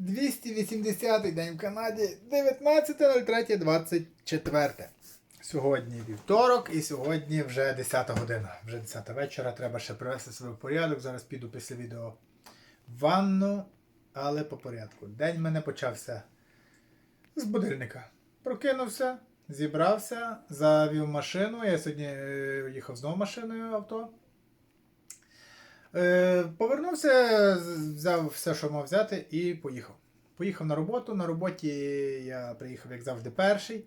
280-й день в Канаді, 19.03.24. Сьогодні вівторок і сьогодні вже 10 година. Вже 10 вечора. Треба ще привести себе в порядок. Зараз піду після відео в ванну, але по порядку. День мене почався з будильника. Прокинувся, зібрався, завів машину. Я сьогодні е, їхав знову машиною авто. Е, Повернувся, взяв все, що мав взяти, і поїхав. Поїхав на роботу. На роботі я приїхав, як завжди, перший.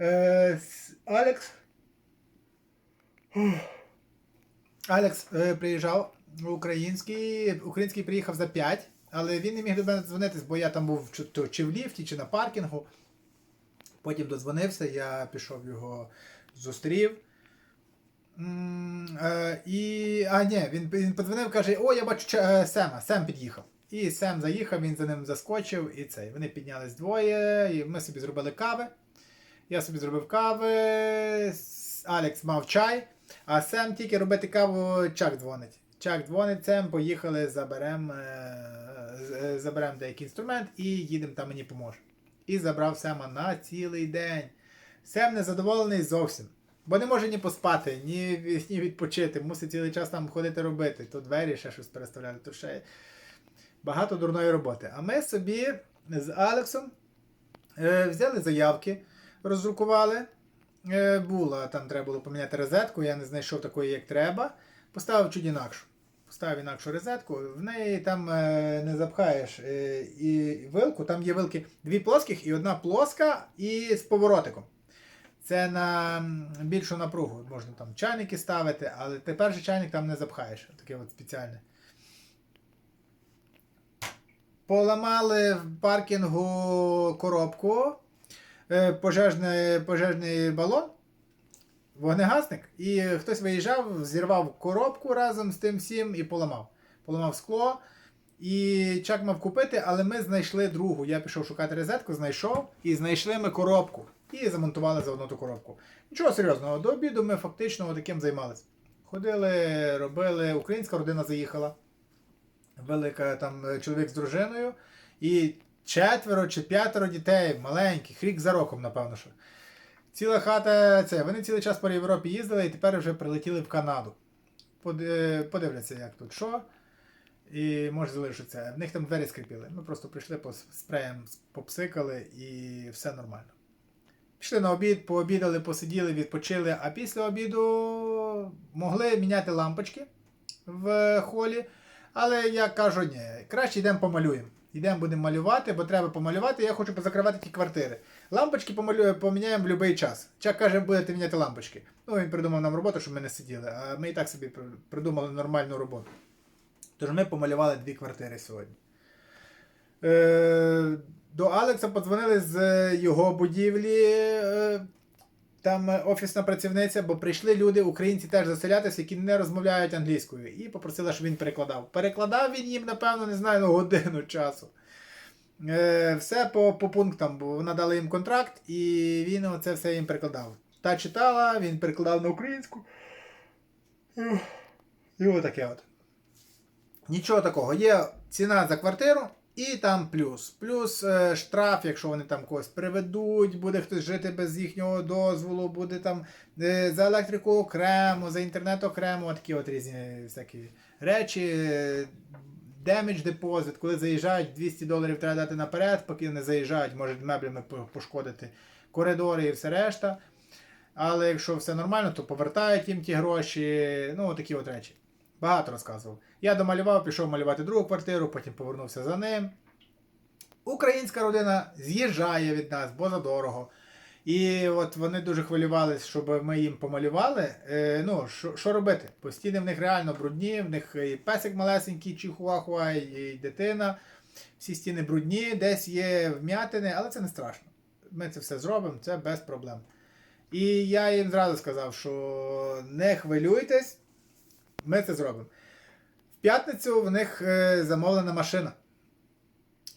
Е, Алекс. Алекс е, приїжджав український. Український приїхав за 5, але він не міг до мене дзвонитись, бо я там був чи, в ліфті, чи на паркінгу. Потім додзвонився, я пішов його зустрів. Е, і. А, ні, він, він подзвонив, каже: О, я бачу е, Сема, Сем під'їхав. І Сем заїхав, він за ним заскочив, і цей. Вони піднялись двоє, і ми собі зробили кави. Я собі зробив кави, Алекс мав чай, а Сем тільки робити каву, Чак дзвонить. Чак дзвонить, Сем, поїхали, заберемо е, заберем деякий інструмент і їдемо там мені поможе. І забрав Сема на цілий день. Сем незадоволений зовсім. Бо не може ні поспати, ні, ні відпочити, мусить цілий час там ходити робити. То двері ще щось переставляти, то ще багато дурної роботи. А ми собі з Алексом е, взяли заявки, роздрукували. Е, була, там треба було поміняти розетку, я не знайшов такої, як треба. Поставив чуть інакшу. Поставив інакшу розетку, в неї там е, не запхаєш е, і вилку, там є вилки дві плоских і одна плоска і з поворотиком. Це на більшу напругу. Можна там чайники ставити, але ти перший чайник там не запхаєш. Таке от спеціальне. Поламали в паркінгу коробку, е, пожежний, пожежний балон, вогнегасник, і хтось виїжджав, зірвав коробку разом з тим всім і поламав. Поламав скло. І чак мав купити, але ми знайшли другу. Я пішов шукати розетку, знайшов і знайшли ми коробку. І замонтували заодно ту коробку. Нічого серйозного, до обіду ми фактично таким займалися. Ходили, робили, українська родина заїхала. Велика там е, чоловік з дружиною. І четверо чи п'ятеро дітей, маленьких, рік за роком, напевно. що. Ціла хата, це, вони цілий час по Європі їздили і тепер вже прилетіли в Канаду. Подивляться, як тут що. І може залишиться. В них там двері скріпіли. Ми просто прийшли по спреєм, попсикали і все нормально. Пішли на обід, пообідали, посиділи, відпочили, а після обіду могли міняти лампочки в холі. Але я кажу, ні, краще йдемо помалюємо. Йдемо будемо малювати, бо треба помалювати, я хочу позакривати ті квартири. Лампочки помалюємо, поміняємо в будь-який час. Чак каже, будете міняти лампочки. Ну, він придумав нам роботу, щоб ми не сиділи, а ми і так собі придумали нормальну роботу. Тож ми помалювали дві квартири сьогодні. Е, до Алекса подзвонили з його будівлі. Е, там е, офісна працівниця, бо прийшли люди, українці теж заселятися, які не розмовляють англійською. І попросила, щоб він перекладав. Перекладав він їм, напевно, не знаю, ну, годину часу. Е, все по, по пунктам, бо вона дала їм контракт, і він це все їм перекладав. Та читала, він перекладав на українську. І отаке от. Нічого такого. Є ціна за квартиру і там плюс. Плюс е, штраф, якщо вони там когось приведуть, буде хтось жити без їхнього дозволу, буде там е, за електрику окремо, за інтернет окремо, такі от різні всякі речі. Damage депозит, коли заїжджають, 200 доларів треба дати наперед, поки не заїжджають, можуть меблями пошкодити коридори і все решта. Але якщо все нормально, то повертають їм ті гроші. Ну, такі от речі. Багато розказував. Я домалював, пішов малювати другу квартиру, потім повернувся за ним. Українська родина з'їжджає від нас, бо задорого. І от вони дуже хвилювалися, щоб ми їм помалювали. Е, ну, що, робити? Бо стіни в них реально брудні, в них і песик малесенький, чихуахуа, і дитина. Всі стіни брудні, десь є вм'ятини, але це не страшно. Ми це все зробимо, це без проблем. І я їм зразу сказав, що не хвилюйтесь, ми це зробимо. В п'ятницю в них е, замовлена машина.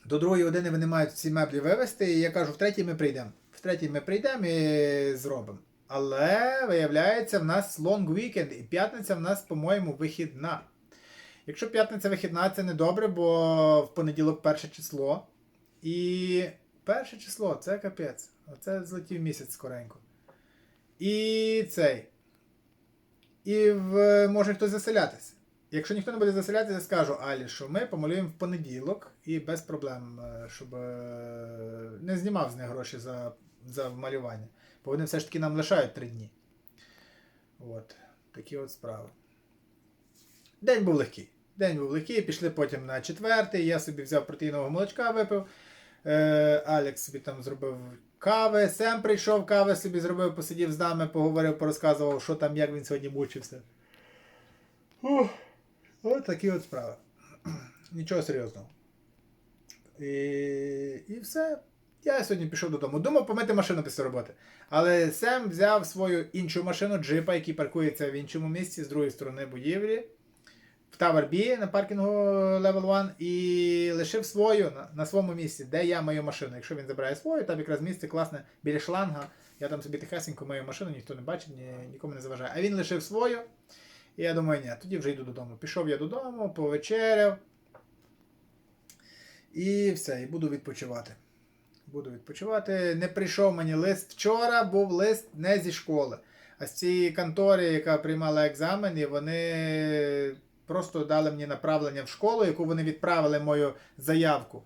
До другої години вони мають всі меблі вивезти, і я кажу, в третій ми прийдемо. В третій ми прийдемо і зробимо. Але виявляється, в нас long weekend, і п'ятниця в нас, по-моєму, вихідна. Якщо п'ятниця вихідна, це не добре, бо в понеділок перше число. І перше число це капець. Оце злетів місяць скоренько. І цей. І в, може хтось заселятися. Якщо ніхто не буде заселятися, скажу Алі, що ми помалюємо в понеділок і без проблем, е, щоб е, не знімав з них гроші за, за малювання. Бо вони все ж таки нам лишають три дні. От. Такі от справи. День був легкий. День був легкий, пішли потім на четвертий. Я собі взяв протеїнового молочка, випив. Е, Алекс собі там зробив кави. Сем прийшов, кави собі зробив, посидів з нами, поговорив, порозказував, що там, як він сьогодні мучився. Ух, такі от справи. Нічого серйозного. І, і все. Я сьогодні пішов додому. Думав помити машину після роботи. Але Сем взяв свою іншу машину, джипа, який паркується в іншому місці з другої сторони будівлі. В Tower B на паркінгу Level 1 і лишив свою на, на своєму місці, де я мою машину. Якщо він забирає свою, там якраз місце класне біля шланга. Я там собі тихесенько мою машину, ніхто не бачить, ні, нікому не заважає. А він лишив свою. І я думаю, ні, тоді вже йду додому. Пішов я додому, повечеряв. І все, і буду відпочивати. Буду відпочивати. Не прийшов мені лист вчора, був лист не зі школи. А з цієї контори, яка приймала екзамен, і вони просто дали мені направлення в школу, яку вони відправили мою заявку.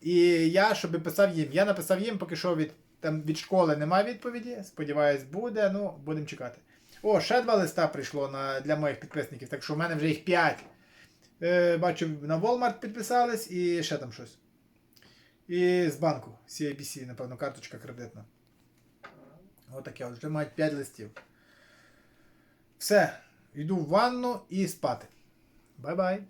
І я, щоб писав їм, я написав їм, поки що від, там, від школи немає відповіді. Сподіваюсь, буде. Ну, будемо чекати. О, ще два листа прийшло на, для моїх підписників, так що в мене вже їх 5. Е, бачу, на Walmart підписались і ще там щось. І з банку CIBC, напевно, карточка кредитна. Отаке, от вже мають 5 листів. Все. Йду в ванну і спати. Бай-бай.